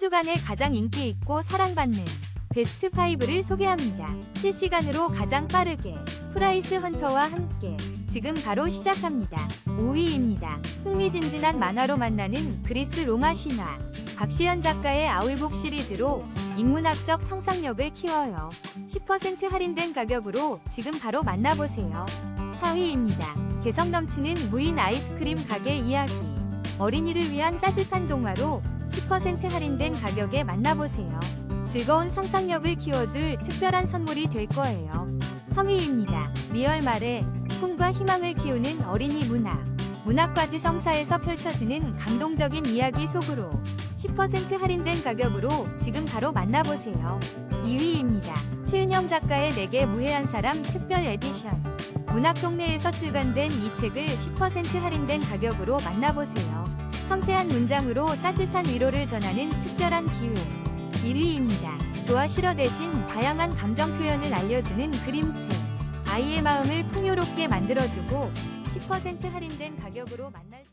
주간에 가장 인기 있고 사랑받는 베스트 5를 소개합니다. 실시간으로 가장 빠르게 프라이스 헌터와 함께 지금 바로 시작합니다. 5위입니다. 흥미진진한 만화로 만나는 그리스 로마 신화. 박시연 작가의 아울복 시리즈로 인문학적 상상력을 키워요. 10% 할인된 가격으로 지금 바로 만나보세요. 4위입니다. 개성 넘치는 무인 아이스크림 가게 이야기. 어린이를 위한 따뜻한 동화로 10% 할인된 가격에 만나보세요. 즐거운 상상력을 키워줄 특별한 선물이 될 거예요. 3위입니다. 리얼 말에 꿈과 희망을 키우는 어린이 문학. 문학과지 성사에서 펼쳐지는 감동적인 이야기 속으로 10% 할인된 가격으로 지금 바로 만나보세요. 2위입니다. 최은영 작가의 내게 무해한 사람 특별 에디션. 문학 동네에서 출간된 이 책을 10% 할인된 가격으로 만나보세요. 섬세한 문장으로 따뜻한 위로를 전하는 특별한 기회. 1위입니다. 좋아 싫어 대신 다양한 감정 표현을 알려주는 그림책. 아이의 마음을 풍요롭게 만들어주고 10% 할인된 가격으로 만날 수